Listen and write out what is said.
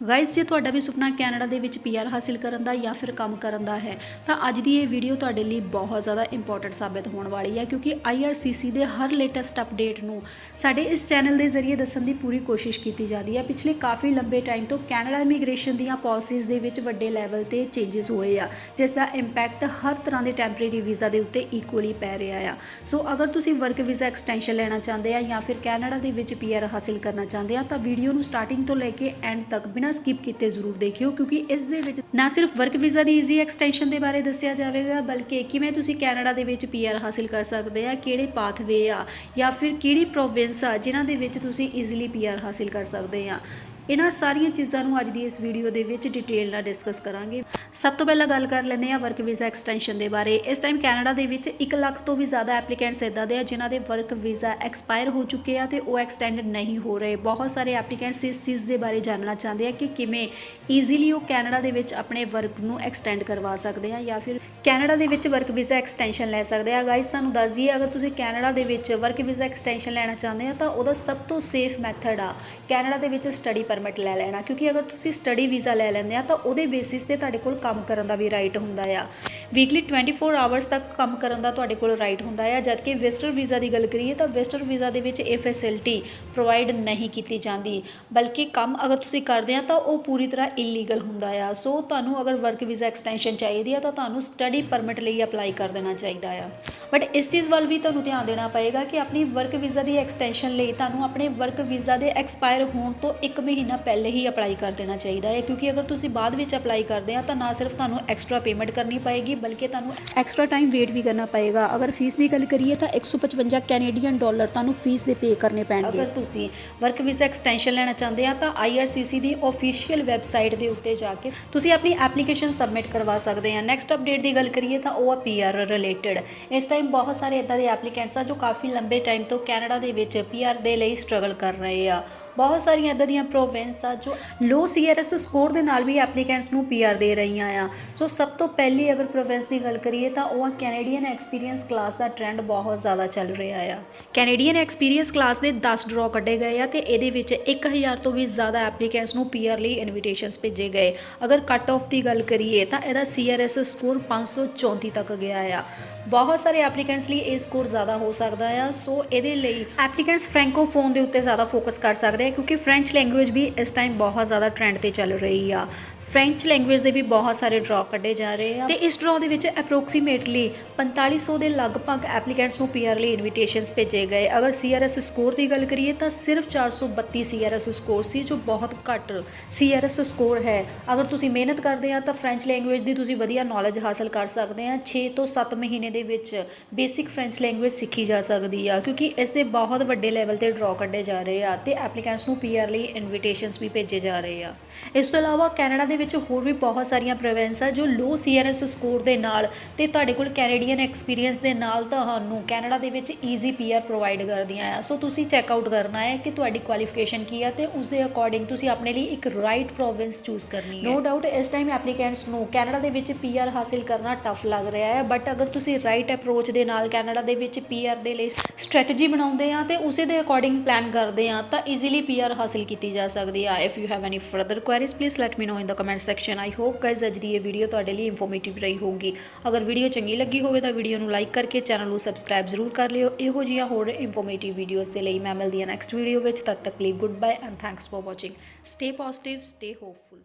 Guys ਜੇ ਤੁਹਾਡਾ ਵੀ ਸੁਪਨਾ ਕੈਨੇਡਾ ਦੇ ਵਿੱਚ ਪੀਆਰ ਹਾਸਿਲ ਕਰਨ ਦਾ ਜਾਂ ਫਿਰ ਕੰਮ ਕਰਨ ਦਾ ਹੈ, ਤਾਂ ਅੱਜ ਦੀ ਇਹ ਵੀਡੀਓ ਤੁਹਾਡੇ ਲਈ ਬਹੁਤ ਜ਼ਿਆਦਾ ਇੰਪੋਰਟੈਂਟ ਸਾਬਿਤ ਹੋਣ ਵਾਲੀ ਹੈ ਕਿਉਂਕਿ IRCC ਦੇ ਹਰ ਲੇਟੈਸਟ ਅਪਡੇਟ ਨੂੰ ਸਾਡੇ ਇਸ ਚੈਨਲ ਦੇ ਜ਼ਰੀਏ ਦੱਸਣ ਦੀ ਪੂਰੀ ਕੋਸ਼ਿਸ਼ ਕੀਤੀ ਜਾਂਦੀ ਹੈ। ਪਿਛਲੇ ਕਾਫੀ ਲੰਬੇ ਟਾਈਮ ਤੋਂ ਕੈਨੇਡਾ ਇਮੀਗ੍ਰੇਸ਼ਨ ਦੀਆਂ ਪਾਲਿਸੀਜ਼ ਦੇ ਵਿੱਚ ਵੱਡੇ ਲੈਵਲ ਤੇ ਚੇਂਜਸ ਹੋਏ ਆ, ਜਿਸ ਦਾ ਇੰਪੈਕਟ ਹਰ ਤਰ੍ਹਾਂ ਦੇ ਟੈਂਪਰੇਰੀ ਵੀਜ਼ਾ ਦੇ ਉੱਤੇ ਇਕੁਅਲੀ ਪੈ ਰਿਹਾ ਆ। ਸੋ ਅਗਰ ਤੁਸੀਂ ਵਰਕ ਵੀਜ਼ਾ ਐਕਸਟੈਂਸ਼ਨ ਲੈਣਾ ਚਾਹੁੰਦੇ ਆ ਜਾਂ ਫਿਰ ਕੈਨੇਡਾ ਦੇ ਵਿੱਚ ਪੀਆਰ ਹਾਸਿਲ ਕਰਨਾ ਚਾਹੁੰਦੇ ਆ, ਤਾਂ ਵੀਡੀਓ ਨੂੰ ਸਟਾਰਟਿੰਗ ਤੋਂ ਲੈ ਕੇ ਐਂਡ ਤੱਕ ਬਿਨਾਂ ਸਕਿਪ ਕੀਤੇ ਜ਼ਰੂਰ ਦੇਖਿਓ, ਕਿਉਂਕਿ ਇਸ ਦੇ ਵਿੱਚ ਨਾ ਸਿਰਫ ਵਰਕ ਵੀਜ਼ਾ ਦੀ ਈਜ਼ੀ ਐਕਸਟੈਂਸ਼ਨ ਦੇ ਬਾਰੇ ਦੱਸਿਆ ਜਾਵੇਗਾ, ਬਲਕਿ ਕਿਵੇਂ ਤੁਸੀਂ ਕੈਨੇਡਾ ਦੇ ਵਿੱਚ ਪੀਆਰ ਹਾਸਿਲ ਕਰ ਸਕਦੇ ਆ, ਕਿਹੜੇ ਪਾਥਵੇ ਆ, ਜਾਂ ਫਿਰ ਕਿਹੜੀ ਪ੍ਰੋਵਿੰਸ ਆ, ਜਿਨ੍ਹਾਂ ਦੇ ਵਿੱਚ ਤੁਸੀਂ ਈਜ਼ੀਲੀ ਪੀਆਰ ਹਾਸਿਲ ਕਰ ਸਕਦੇ ਆ। ਇਹਨਾਂ ਸਾਰੀਆਂ ਚੀਜ਼ਾਂ ਨੂੰ ਅੱਜ ਦੀ ਇਸ ਵੀਡੀਓ ਦੇ ਵਿੱਚ ਡਿਟੇਲ ਨਾਲ ਡਿਸਕਸ ਕਰਾਂਗੇ। ਸਭ ਤੋਂ ਪਹਿਲਾਂ ਗੱਲ ਕਰ ਲੈਂਦੇ ਆ ਵਰਕ ਵੀਜ਼ਾ ਐਕਸਟੈਂਸ਼ਨ ਦੇ ਬਾਰੇ। ਇਸ ਟਾਈਮ ਕੈਨੇਡਾ ਦੇ ਵਿੱਚ 1 ਲੱਖ ਤੋਂ ਵੀ ਜ਼ਿਆਦਾ ਐਪਲੀਕੈਂਟਸ ਇਦਾਂ ਦੇ ਆ ਜਿਨ੍ਹਾਂ ਦੇ ਵਰਕ ਵੀਜ਼ਾ ਐਕਸਪਾਇਰ ਹੋ ਚੁੱਕੇ ਆ ਤੇ ਉਹ ਐਕਸਟੈਂਡ ਨਹੀਂ ਹੋ ਰਹੇ। ਬਹੁਤ ਸਾਰੇ ਐਪਲੀਕੈਂਟਸ ਇਸ ਚੀਜ਼ ਦੇ ਬਾਰੇ ਜਾਣਨਾ ਚਾਹੁੰਦੇ ਆ ਕਿ ਕਿਵੇਂ ਈਜ਼ੀਲੀ ਉਹ ਕੈਨੇਡਾ ਦੇ ਵਿੱਚ ਆਪਣੇ ਵਰਕ ਨੂੰ ਐਕਸਟੈਂਡ ਕਰਵਾ ਸਕਦੇ ਆ ਜਾਂ ਫਿਰ ਕੈਨੇਡਾ ਦੇ ਵਿੱਚ ਵਰਕ ਵੀਜ਼ਾ ਐਕਸਟੈਂਸ਼ਨ ਲੈ ਸਕਦੇ ਆ। ਗਾਇਸ ਤੁਹਾਨੂੰ ਦੱਸ ਦਈਏ, ਅਗਰ ਤੁਸੀਂ ਕੈਨੇਡਾ ਦੇ ਵਿੱਚ ਵਰਕ ਵੀਜ਼ਾ ਐਕਸਟੈਂਸ਼ਨ ਲੈਣਾ ਚਾਹੁੰਦੇ ਆ ਤਾਂ ਉਹਦਾ ਸਭ ਤੋਂ ਸੇਫ ਮੈਥਡ ਆ। ਕੈਨੇਡਾ ਦੇ ਵਿੱਚ ਸਟੱਡੀ ਪਰਮਿਟ ਲੈ ਲੈਣਾ, ਕਿਉਂਕਿ ਅਗਰ ਤੁਸੀਂ ਸਟੱਡੀ ਵੀਜ਼ਾ ਲੈ ਲੈਂਦੇ ਆ, ਤਾਂ ਉਹਦੇ ਬੇਸਿਸ ਤੇ ਤੁਹਾਡੇ ਕੋਲ ਕੰਮ ਕਰਨ ਦਾ ਵੀ ਰਾਈਟ ਹੁੰਦਾ ਆ। ਵੀਕਲੀ 24 ਆਵਰਸ ਤੱਕ ਕੰਮ ਕਰਨ ਦਾ ਤੁਹਾਡੇ ਕੋਲ ਰਾਈਟ ਹੁੰਦਾ ਆ। ਜਦਕਿ ਵਿਜ਼ਟਰ ਵੀਜ਼ਾ ਦੀ ਗੱਲ ਕਰੀਏ, ਤਾਂ ਵਿਜ਼ਟਰ ਵੀਜ਼ਾ ਦੇ ਵਿੱਚ ਇਹ ਫੈਸਿਲਿਟੀ ਪ੍ਰੋਵਾਈਡ ਨਹੀਂ ਕੀਤੀ ਜਾਂਦੀ। ਬਲਕਿ ਕੰਮ ਅਗਰ ਤੁਸੀਂ ਕਰਦੇ ਆ, ਤਾਂ ਉਹ ਪੂਰੀ ਤਰ੍ਹਾਂ ਇਲੀਗਲ ਹੁੰਦਾ ਆ। ਸੋ ਤੁਹਾਨੂੰ ਅਗਰ ਵਰਕ ਵੀਜ਼ਾ ਐਕਸਟੈਂਸ਼ਨ ਚਾਹੀਦੀ ਆ, ਤਾਂ ਤੁਹਾਨੂੰ ਸਟੱਡੀ ਪਰਮਿਟ ਲਈ ਅਪਲਾਈ ਕਰ ਦੇਣਾ ਚਾਹੀਦਾ ਆ। ਬਟ ਇਸ ਚੀਜ਼ ਵੱਲ ਵੀ ਤੁਹਾਨੂੰ ਧਿਆਨ ਦੇਣਾ ਪਏਗਾ ਕਿ ਆਪਣੀ ਵਰਕ ਵੀਜ਼ਾ ਦੀ ਐਕਸਟੈਂਸ਼ਨ ਲਈ ਤੁਹਾਨੂੰ ਆਪਣੇ ਵਰਕ ਵੀਜ਼ਾ ਦੇ ਐਕਸਪਾਇਰ ਹੋਣ ਤੋਂ 1 ਮਹੀਨਾ ਪਹਿਲੇ ਹੀ ਅਪਲਾਈ ਕਰ ਦੇਣਾ ਚਾਹੀਦਾ ਹੈ, ਕਿਉਂਕਿ ਅਗਰ ਤੁਸੀਂ ਬਾਅਦ ਵਿੱਚ ਅਪਲਾਈ ਕਰਦੇ ਆ ਤਾਂ ਨਾ ਸਿਰਫ ਤੁਹਾਨੂੰ ਐਕਸਟਰਾ ਪੇਮੈਂਟ ਕਰਨੀ ਪਏਗੀ, ਬਲਕਿ ਤੁਹਾਨੂੰ ਐਕਸਟਰਾ ਟਾਈਮ ਵੇਟ ਵੀ ਕਰਨਾ ਪਏਗਾ। ਅਗਰ ਫੀਸ ਦੀ ਗੱਲ ਕਰੀਏ ਤਾਂ 155 ਕੈਨੇਡੀਅਨ ਡਾਲਰ ਤੁਹਾਨੂੰ ਫੀਸ ਦੇ ਪੇ ਕਰਨੇ ਪੈਣਗੇ। ਅਗਰ ਤੁਸੀਂ ਵਰਕ ਵੀਜ਼ਾ ਐਕਸਟੈਂਸ਼ਨ ਲੈਣਾ ਚਾਹੁੰਦੇ ਆ ਤਾਂ IRCC ਦੀ ਅਫੀਸ਼ੀਅਲ ਵੈਬਸਾਈਟ ਦੇ ਉੱਤੇ ਜਾ ਕੇ ਤੁਸੀਂ ਆਪਣੀ ਐਪਲੀਕੇਸ਼ਨ ਸਬਮਿਟ ਕਰਵਾ ਸਕਦੇ ਆ। ਨੈਕਸਟ ਅਪਡੇਟ ਦੀ ਗੱਲ ਕਰੀਏ ਤਾਂ ਉਹ ਆ ਪੀਆਰ ਰਿਲੇਟਡ ਇਸ ਟਾਈਮ ਬਹੁਤ ਸਾਰੇ ਇਦਾਂ ਦੇ ਐਪਲੀਕੈਂਟਸ ਆ ਜੋ ਕਾਫੀ ਲੰਬੇ ਟਾਈਮ ਤੋਂ ਕੈਨੇਡਾ ਦੇ ਵਿੱਚ ਪੀਆਰ ਦੇ ਲਈ ਸਟਰਗਲ ਕਰ ਰਹੇ ਆ। ਬਹੁਤ ਸਾਰੀਆਂ ਇਦਾਂ ਦੀਆਂ ਪ੍ਰੋਵਿੰਸ ਆ ਜੋ ਲੋ ਸੀਆਰਐਸ ਸਕੋਰ ਦੇ ਨਾਲ ਵੀ ਐਪਲੀਕੈਂਟਸ ਨੂੰ ਪੀਆਰ ਦੇ ਰਹੀਆਂ ਆ। ਸੋ ਸਭ ਤੋਂ ਪਹਿਲੀ ਅਗਰ ਪ੍ਰੋਵਿੰਸ ਦੀ ਗੱਲ ਕਰੀਏ ਤਾਂ ਉਹ ਆ ਕੈਨੇਡੀਅਨ ਐਕਸਪੀਰੀਅੰਸ ਕਲਾਸ ਦਾ ਟ੍ਰੈਂਡ ਬਹੁਤ ਜ਼ਿਆਦਾ ਚੱਲ ਰਿਹਾ ਆ। ਕੈਨੇਡੀਅਨ ਐਕਸਪੀਰੀਅੰਸ ਕਲਾਸ ਦੇ 10 ਡਰਾਅ ਕੱਢੇ ਗਏ ਆ ਤੇ ਇਹਦੇ ਵਿੱਚ 1000 ਤੋਂ ਵੀ ਜ਼ਿਆਦਾ ਐਪਲੀਕੈਂਟਸ ਨੂੰ ਪੀਆਰ ਲਈ ਇਨਵੀਟੇਸ਼ਨਸ ਭੇਜੇ ਗਏ। ਅਗਰ ਕੱਟ ਆਫ ਦੀ ਗੱਲ ਕਰੀਏ ਤਾਂ ਇਹਦਾ ਸੀਆਰਐਸ ਸਕੋਰ 534 ਤੱਕ ਗਿਆ ਆ। ਬਹੁਤ ਸਾਰੇ ਐਪਲੀਕੈਂਟਸ ਲਈ ਇਹ ਸਕੋਰ ਜ਼ਿਆਦਾ ਹੋ ਸਕਦਾ ਆ। ਸੋ ਇਹਦੇ ਲਈ ਐਪਲੀਕੈਂਟਸ ਫ੍ਰੈਂਕੋਫੋਨ ਦੇ ਉੱਤੇ ਜ਼ਿਆਦਾ ਫੋਕਸ ਕਰ ਸਕਦੇ ਆ, ਕਿਉਂਕਿ ਫ੍ਰੈਂਚ ਲੈਂਗੁਏਜ ਵੀ ਇਸ ਟਾਈਮ ਬਹੁਤ ਜ਼ਿਆਦਾ ਟ੍ਰੈਂਡ ਤੇ ਚੱਲ ਰਹੀ ਆ। ਫ੍ਰੈਂਚ ਲੈਂਗੁਏਜ ਦੇ ਵੀ ਬਹੁਤ ਸਾਰੇ ਡਰਾਅ ਕੱਢੇ ਜਾ ਰਹੇ ਆ। ਤੇ ਇਸ ਡਰਾਅ ਦੇ ਵਿੱਚ ਅਪਰੋਕਸੀਮੇਟਲੀ 4500 ਦੇ ਲਗਭਗ ਐਪਲੀਕੈਂਟਸ ਨੂੰ ਪੀਆਰ ਲਈ ਇਨਵੀਟੇਸ਼ਨਸ ਭੇਜੇ ਗਏ। ਅਗਰ ਸੀਆਰਐਸ ਸਕੋਰ ਦੀ ਗੱਲ ਕਰੀਏ ਤਾਂ ਸਿਰਫ 432 ਸੀਆਰਐਸ ਸਕੋਰ ਸੀ, ਜੋ ਬਹੁਤ ਘੱਟ ਸੀਆਰਐਸ ਸਕੋਰ ਹੈ। ਅਗਰ ਤੁਸੀਂ ਮਿਹਨਤ ਕਰਦੇ ਆ ਤਾਂ ਫ੍ਰੈਂਚ ਲੈਂਗੁਏਜ ਦੀ ਤੁਸੀਂ ਵਧੀਆ ਨੌਲੇਜ ਹਾਸਲ ਕਰ ਸਕਦੇ ਆ। 6 ਤੋਂ 7 ਮਹੀਨੇ ਦੇ ਵਿੱਚ ਬੇਸਿਕ ਫ੍ਰੈਂਚ ਲੈਂਗੁਏਜ ਸਿੱਖੀ ਜਾ ਸਕਦੀ ਆ, ਕਿਉਂਕਿ ਇਸ ਦੇ ਬਹੁਤ ਵੱਡੇ ਲੈਵਲ ਤੇ ਡਰਾਅ ਕੱਢੇ ਜਾ ਰਹੇ ਆ ਤੇ ਐਪਲੀਕੈਂਟਸ ਨੂੰ ਪੀਆਰ ਲਈ ਇਨਵੀਟੇਸ਼ਨਸ ਵੀ ਭੇਜੇ ਜਾ ਰਹੇ ਆ। ਇਸ ਤੋਂ ਇਲਾਵਾ ਕੈਨੇਡਾ ਦੇ ਵਿੱਚ ਹੋਰ ਵੀ ਬਹੁਤ ਸਾਰੀਆਂ ਪ੍ਰੋਵਿੰਸ ਆ ਜੋ ਲੋ ਸੀਆਰਐਸ ਸਕੋਰ ਦੇ ਨਾਲ ਤੇ ਤੁਹਾਡੇ ਕੋਲ ਕੈਨੇਡੀਅਨ ਐਕਸਪੀਰੀਅੰਸ ਦੇ ਨਾਲ ਤੁਹਾਨੂੰ ਕੈਨੇਡਾ ਦੇ ਵਿੱਚ ਈਜ਼ੀ ਪੀਆਰ ਪ੍ਰੋਵਾਈਡ ਕਰਦੀਆਂ ਆ। ਸੋ ਤੁਸੀਂ ਚੈੱਕ ਆਊਟ ਕਰਨਾ ਹੈ ਕਿ ਤੁਹਾਡੀ ਕੁਆਲੀਫਿਕੇਸ਼ਨ ਕੀ ਆ ਤੇ ਉਸ ਦੇ ਅਕੋਰਡਿੰਗ ਤੁਸੀਂ ਆਪਣੇ ਲਈ ਇੱਕ ਰਾਈਟ ਪ੍ਰੋਵਿੰਸ ਚੂਜ਼ ਕਰਨੀ ਹੈ। ਨੋ ਡਾਊਟ ਇਸ ਟਾਈਮ ਐਪਲੀਕੈਂਟਸ ਨੂੰ ਕੈਨੇਡਾ ਦੇ ਵਿੱਚ ਪੀਆਰ ਹਾਸਿਲ ਕਰਨਾ ਟਫ ਲੱਗ ਰਿਹਾ ਹੈ ਬਟ ਅਗਰ ਤੁਸੀਂ ਰਾਈਟ ਅਪਰੋਚ ਦੇ ਨਾਲ ਕੈਨੇਡਾ ਦੇ ਵਿੱਚ ਪੀਆਰ ਦੇ ਲਈ ਸਟ੍ਰੈਟਜੀ ਬਣਾਉਂਦੇ ਆ ਤੇ ਉਸੇ ਦੇ ਅਕੋਰਡਿੰਗ ਪਲਾਨ ਕਰਦੇ ਆ ਤਾਂ ਈਜ਼ੀਲੀ ਪੀਆਰ ਹਾਸਿਲ ਕੀਤੀ ਜਾ ਸਕਦੀ ਆ। If you have any further queries please let me know in the comment section I hope guys ਅੱਜ ਦੀ ਇਹ ਵੀਡੀਓ ਤੁਹਾਡੇ ਲਈ ਇਨਫੋਰਮੇਟਿਵ ਰਹੀ ਹੋਊਗੀ। ਅਗਰ ਵੀਡੀਓ ਚੰਗੀ ਲੱਗੀ ਹੋਵੇ ਤਾਂ ਵੀਡੀਓ ਨੂੰ ਲਾਈਕ ਕਰਕੇ ਚੈਨਲ ਨੂੰ ਸਬਸਕ੍ਰਾਈਬ ਜ਼ਰੂਰ ਕਰ ਲਿਓ। ਇਹੋ ਜਿਹੀਆਂ ਹੋਰ ਇਨਫੋਰਮੇਟਿਵ ਵੀਡੀਓਜ਼ ਦੇ ਲਈ ਮੈਂ ਮਿਲਦੀ ਹਾਂ ਨੈਕਸਟ ਵੀਡੀਓ ਵਿੱਚ। ਤਦ ਤੱਕ ਲਈ goodbye and thanks for watching stay positive stay hopeful